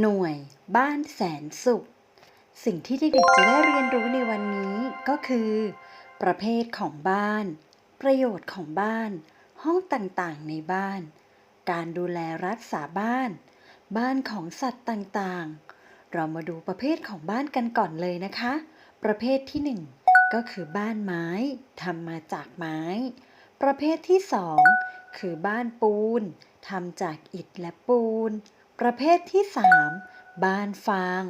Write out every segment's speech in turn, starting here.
หน่วยบ้านแสนสุข สิ่งที่เด็กๆจะได้เรียนรู้ในวันนี้ก็คือ ประเภทของบ้าน ประโยชน์ของบ้าน ห้องต่างๆในบ้าน การดูแลรักษาบ้าน บ้านของสัตว์ต่างๆ เรามาดูประเภทของบ้านกันก่อนเลยนะคะ ประเภทที่หนึ่งก็คือบ้านไม้ทำมาจากไม้ ประเภทที่สองคือบ้านปูนทำจากอิฐและปูน ประเภทที่สามบ้านฟาง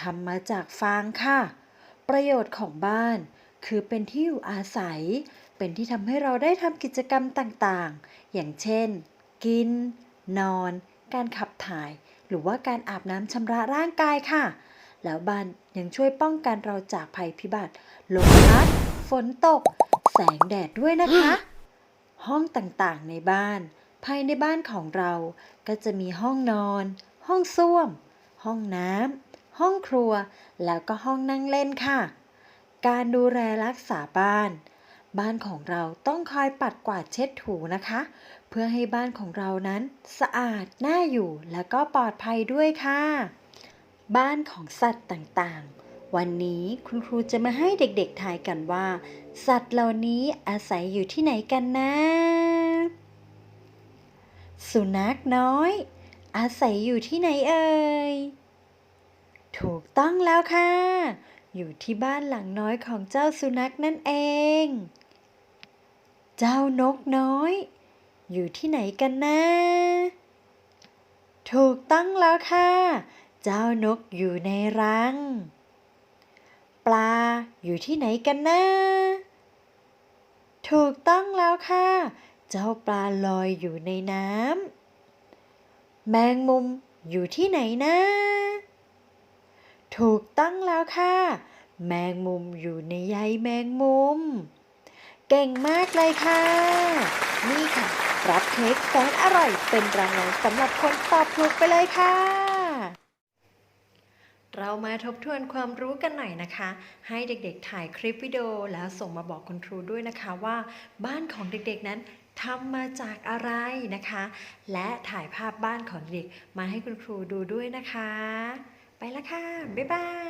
ทำมาจากฟางค่ะ ประโยชน์ของบ้าน คือเป็นที่อยู่อาศัย เป็นที่ทำให้เราได้ทำกิจกรรมต่างๆ อย่างเช่น กิน นอน การขับถ่าย หรือว่าการอาบน้ำชำระร่างกายค่ะ แล้วบ้านยังช่วยป้องกันเราจากภัยพิบัติลมพัด ฝนตก แสงแดดด้วยนะคะ ห้องต่างๆในบ้าน ภายในบ้านของเราก็จะมีห้องนอน ห้องส้วม ห้องน้ำ ห้องครัว แล้วก็ห้องนั่งเล่นค่ะ การดูแลรักษาบ้าน บ้านของเราต้องคอยปัดกวาดเช็ดถูนะคะ เพื่อให้บ้านของเรานั้นสะอาด น่าอยู่ และก็ปลอดภัยด้วยค่ะ บ้านของสัตว์ต่างๆวันนี้คุณครูจะมาให้เด็กๆทายกันว่า สัตว์เหล่านี้อาศัยอยู่ที่ไหนกันนะ สุนัขน้อย อาศัยอยู่ที่ไหนเอ่ย ถูกต้องแล้วค่ะ อยู่ที่บ้านหลังน้อยของเจ้าสุนัขนั่นเอง เจ้านกน้อย อยู่ที่ไหนกันนะ ถูกต้องแล้วค่ะ เจ้านกอยู่ในรัง ปลาอยู่ที่ไหนกันนะ ถูกต้องแล้วค่ะ เจ้าปลาลอยอยู่ในน้ำแมงมุมอยู่ที่ไหนนะ ถูกต้องแล้วค่ะ แมงมุมอยู่ในใยแมงมุม เก่งมากเลยค่ะ นี่ค่ะ รับเค้กแสนอร่อยเป็นรางวัลสำหรับคนตอบถูกไปเลยค่ะ เรามาทบทวนความรู้กันหน่อยนะคะ ให้เด็กๆถ่ายคลิปวิดีโอแล้วส่งมาบอกคุณครูด้วยนะคะว่า บ้านของเด็กๆนั้น ทำมาจากอะไรนะคะ และถ่ายภาพบ้านของเด็กมาให้คุณครูดูด้วยนะคะ ไปละค่ะ บ๊ายบาย